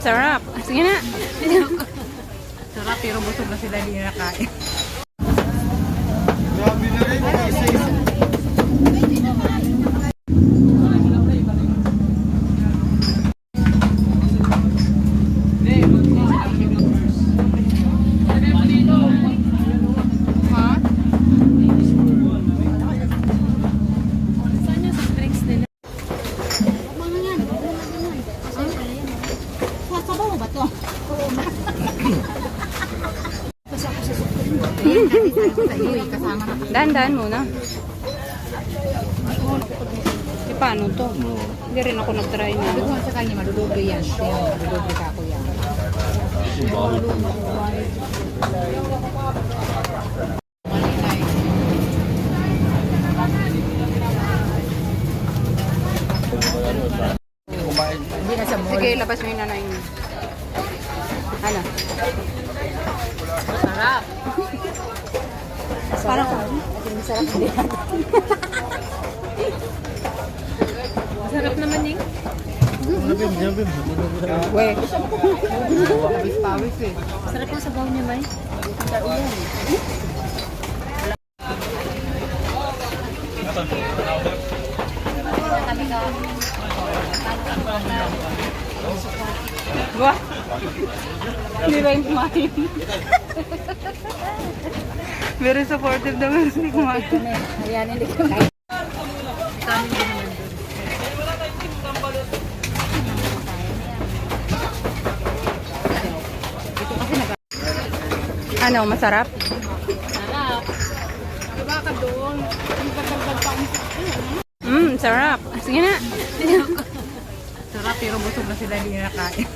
sarap. Sige na. Sarap pero busog na sila di nakain. Grabe na rin. Dahan-dahan muna. E paano to? Hindi rin ako nag-try na. Sabi sa kanya, madudoble yan. Madudoble ka ako yan. Hindi na sa mall. Sige, labas mo yung nanay mo. Ano? Sarap. Parang Sarap din. Sarap naman yung We. pawis eh. Sarap ang sabaw niya ba? Wah. Hindi ba yung kumain? Very supportive naman si kumain. Ayan, hindi ko Ano, masarap? Sarap. Diba ka doon? Yung pagdagdag pa ang sarap. Sige na. Sarap pero busog na sila di nakain.